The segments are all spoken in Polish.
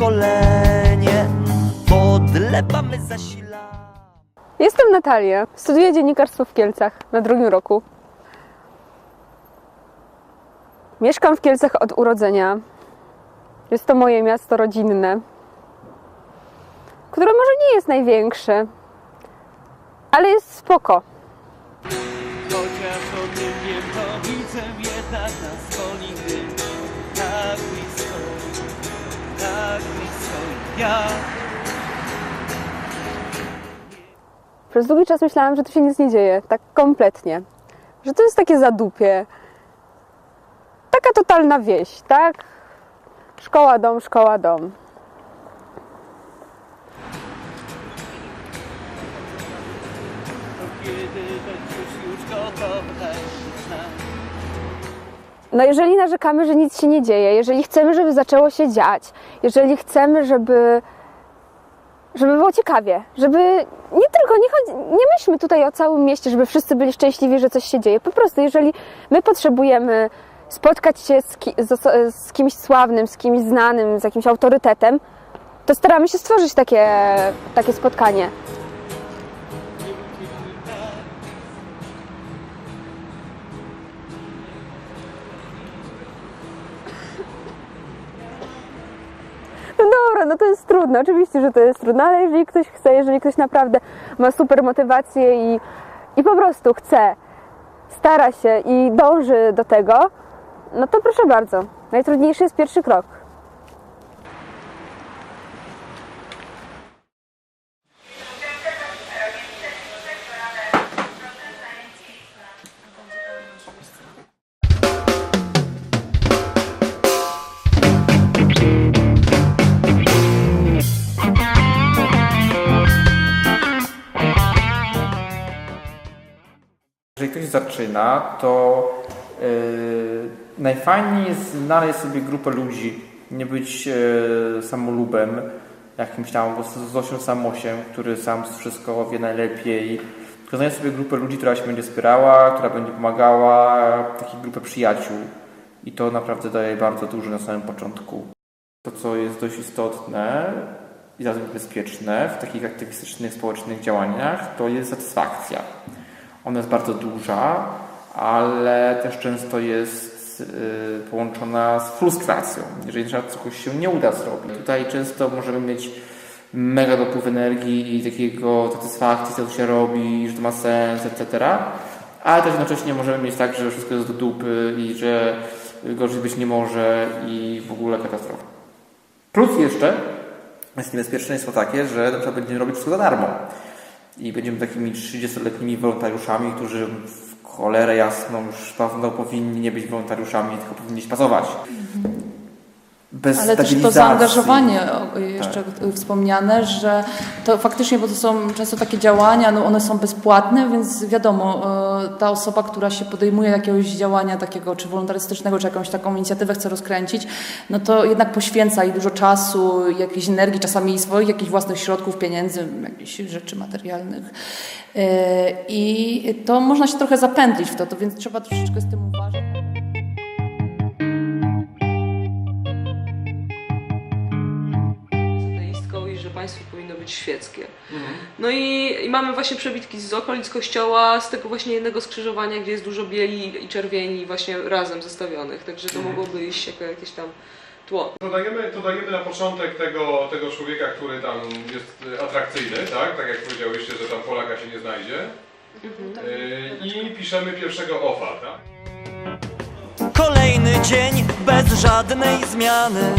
Pokolenie. Podlewamy, zasilamy. Jestem Natalia, studiuję dziennikarstwo w Kielcach na drugim roku. Mieszkam w Kielcach od urodzenia. Jest to moje miasto rodzinne, które może nie jest największe, ale jest spoko. Ja. Przez długi czas myślałam, że tu się nic nie dzieje, tak kompletnie. Że to jest takie zadupie. Taka totalna wieś, tak? Szkoła, dom, szkoła, dom. Kiedy będziesz już gotowa No jeżeli narzekamy, że nic się nie dzieje, jeżeli chcemy, żeby zaczęło się dziać, jeżeli chcemy, żeby, żeby było ciekawie, żeby nie tylko, nie, chodzi, nie myślmy tutaj o całym mieście, żeby wszyscy byli szczęśliwi, że coś się dzieje. Po prostu, jeżeli my potrzebujemy spotkać się z, ki, z, z kimś sławnym, z kimś znanym, z jakimś autorytetem, to staramy się stworzyć takie, takie spotkanie. No to jest trudne, oczywiście, że to jest trudne, ale jeżeli ktoś chce, jeżeli ktoś naprawdę ma super motywację i, i po prostu chce, stara się i dąży do tego, no to proszę bardzo. Najtrudniejszy jest pierwszy krok. Zaczyna, to yy, najfajniej jest znaleźć sobie grupę ludzi, nie być yy, samolubem, jakimś tam Zosią Samosiem, który sam wszystko wie najlepiej. Tylko znaleźć sobie grupę ludzi, która się będzie wspierała, która będzie pomagała, taką grupę przyjaciół. I to naprawdę daje bardzo dużo na samym początku. To, co jest dość istotne i zarazem bezpieczne w takich aktywistycznych, społecznych działaniach, to jest satysfakcja. Ona jest bardzo duża, ale też często jest y, połączona z frustracją, jeżeli na coś się nie uda zrobić. Tutaj często możemy mieć mega dopływ energii i takiego satysfakcji, co się robi, że to ma sens, etc. Ale też jednocześnie możemy mieć tak, że wszystko jest do dupy i że gorzej być nie może i w ogóle katastrofa. Plus jeszcze jest niebezpieczeństwo takie, że na przykład będziemy robić wszystko za darmo i będziemy takimi 30-letnimi wolontariuszami, którzy w cholerę jasną już dawno powinni nie być wolontariuszami, tylko powinni się pasować. Bez Ale też to zaangażowanie o, jeszcze wspomniane, że to faktycznie, bo to są często takie działania, no one są bezpłatne, więc wiadomo, e, ta osoba, która się podejmuje jakiegoś działania takiego, czy wolontarystycznego, czy jakąś taką inicjatywę chce rozkręcić, no to jednak poświęca i dużo czasu, jakiejś energii, czasami swoich jakichś własnych środków, pieniędzy, jakichś rzeczy materialnych. E, I to można się trochę zapętlić w to, to więc trzeba troszeczkę z tym uważać. Powinno być świeckie. No i, i mamy właśnie przebitki z okolic kościoła, z tego właśnie jednego skrzyżowania, gdzie jest dużo bieli i czerwieni właśnie razem zestawionych, także to mogłoby iść jako jakieś tam tło. To dajemy, to dajemy na początek tego, tego człowieka, który tam jest atrakcyjny, tak? Tak jak powiedziałyście, że tam Polaka się nie znajdzie. Y, I piszemy pierwszego ofa, tak? Kolejny dzień bez żadnej zmiany.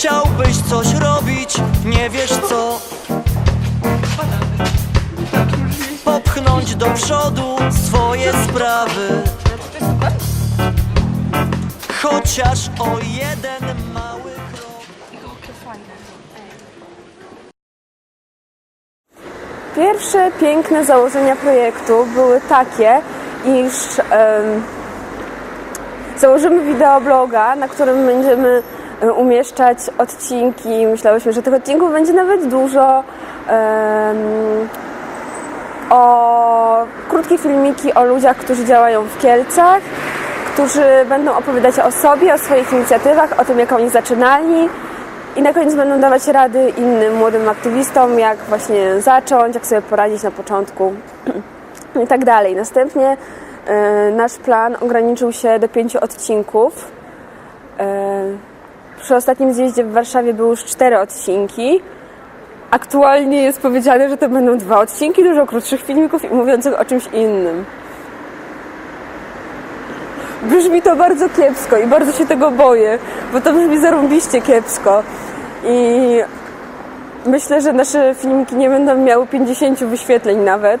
Chciałbyś coś robić, nie wiesz co. Popchnąć do przodu swoje sprawy. Chociaż o jeden mały krok Pierwsze piękne założenia projektu były takie, iż em, założymy wideobloga, na którym będziemy umieszczać odcinki. Myślałyśmy, że tych odcinków będzie nawet dużo. o krótkie filmiki o ludziach, którzy działają w Kielcach, którzy będą opowiadać o sobie, o swoich inicjatywach, o tym, jak oni zaczynali. I na koniec będą dawać rady innym młodym aktywistom, jak właśnie zacząć, jak sobie poradzić na początku i tak dalej. Następnie e, nasz plan ograniczył się do pięciu odcinków. Przy ostatnim zjeździe w Warszawie były już cztery odcinki. Aktualnie jest powiedziane, że to będą dwa odcinki dużo krótszych filmików i mówiących o czymś innym. Brzmi to bardzo kiepsko i bardzo się tego boję, bo to brzmi zarąbiście kiepsko. I myślę, że nasze filmiki nie będą miały 50 wyświetleń nawet.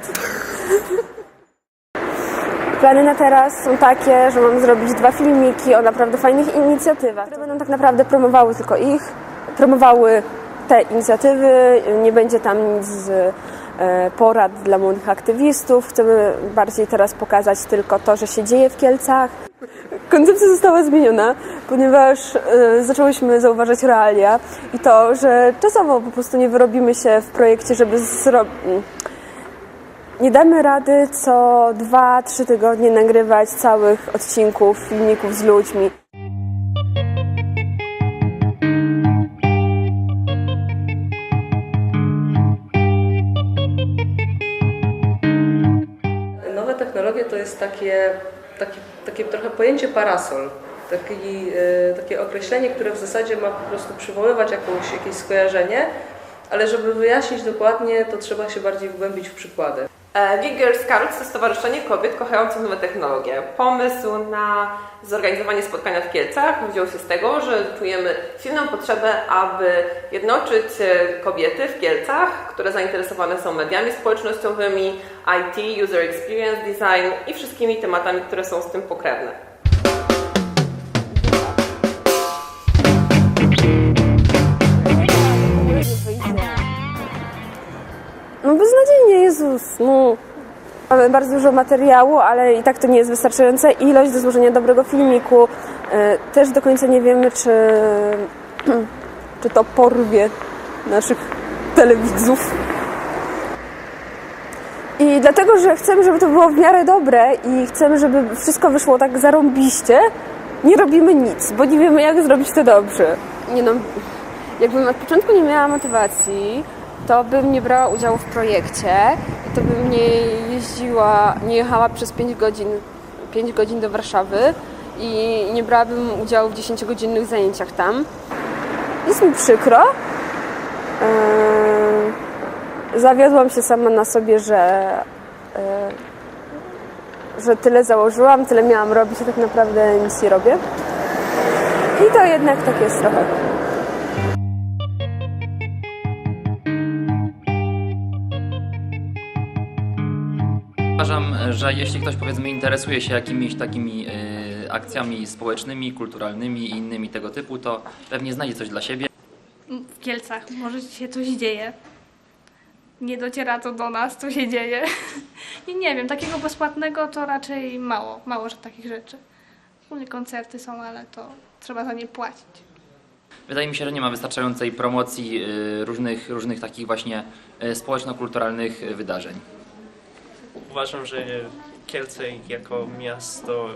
Plany na teraz są takie, że mam zrobić dwa filmiki o naprawdę fajnych inicjatywach, które będą tak naprawdę promowały tylko ich, promowały te inicjatywy. Nie będzie tam nic z e, porad dla młodych aktywistów. Chcemy bardziej teraz pokazać tylko to, że się dzieje w Kielcach. Koncepcja została zmieniona, ponieważ e, zaczęłyśmy zauważać realia i to, że czasowo po prostu nie wyrobimy się w projekcie, żeby zrobić. Nie damy rady co dwa, trzy tygodnie nagrywać całych odcinków, filmików z ludźmi. Nowe technologie to jest takie, takie, takie trochę pojęcie parasol. Taki, e, takie określenie, które w zasadzie ma po prostu przywoływać jakąś, jakieś skojarzenie, ale żeby wyjaśnić dokładnie, to trzeba się bardziej wgłębić w przykłady. E, Geek Girl Scouts to Stowarzyszenie Kobiet Kochających Nowe Technologie. Pomysł na zorganizowanie spotkania w Kielcach wziął się z tego, że czujemy silną potrzebę, aby jednoczyć e, kobiety w Kielcach, które zainteresowane są mediami społecznościowymi, IT, User Experience Design i wszystkimi tematami, które są z tym pokrewne. Jezus, no. Mamy bardzo dużo materiału, ale i tak to nie jest wystarczająca ilość do złożenia dobrego filmiku. E, Też do końca nie wiemy, czy, czy to porwie naszych telewidzów. I dlatego, że chcemy, żeby to było w miarę dobre i chcemy, żeby wszystko wyszło tak zarąbiście, nie robimy nic, bo nie wiemy, jak zrobić to dobrze. Nie no, jakbym od początku nie miała motywacji, to bym nie brała udziału w projekcie, to bym nie jeździła, nie jechała przez 5 godzin, 5 godzin do Warszawy i nie brałabym udziału w 10-godzinnych zajęciach tam. Jest mi przykro. Eee, zawiodłam się sama na sobie, że, eee, że tyle założyłam, tyle miałam robić, a tak naprawdę nic nie robię. I to jednak tak jest trochę. Że jeśli ktoś powiedzmy interesuje się jakimiś takimi y, akcjami społecznymi, kulturalnymi i innymi tego typu, to pewnie znajdzie coś dla siebie. w Kielcach może się coś dzieje. Nie dociera to do nas, co się dzieje. I nie wiem, takiego bezpłatnego to raczej mało, mało że takich rzeczy. Ogólnie koncerty są, ale to trzeba za nie płacić. Wydaje mi się, że nie ma wystarczającej promocji y, różnych, różnych takich właśnie y, społeczno-kulturalnych wydarzeń. Uważam, że Kielce jako miasto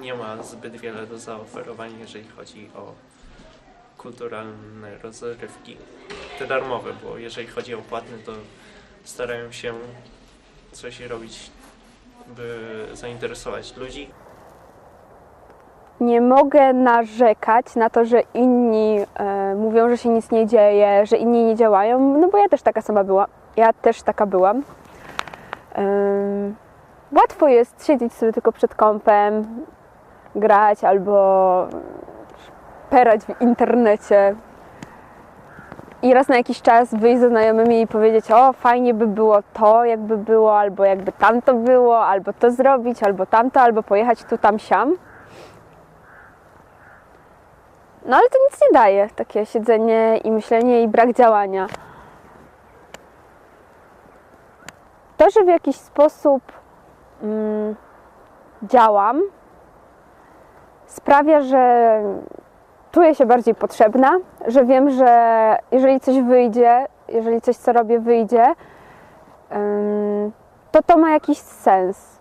nie ma zbyt wiele do zaoferowania, jeżeli chodzi o kulturalne rozrywki. Te darmowe, bo jeżeli chodzi o płatne, to starają się coś robić, by zainteresować ludzi. Nie mogę narzekać na to, że inni e, mówią, że się nic nie dzieje, że inni nie działają, no bo ja też taka sama byłam. Ja też taka byłam. Łatwo jest siedzieć sobie tylko przed kąpem, grać albo perać w internecie i raz na jakiś czas wyjść ze znajomymi i powiedzieć, o fajnie by było to, jakby było, albo jakby tamto było, albo to zrobić, albo tamto, albo pojechać tu, tam, siam. No ale to nic nie daje, takie siedzenie i myślenie i brak działania. To, że w jakiś sposób mm, działam, sprawia, że czuję się bardziej potrzebna, że wiem, że jeżeli coś wyjdzie, jeżeli coś, co robię, wyjdzie, to to ma jakiś sens.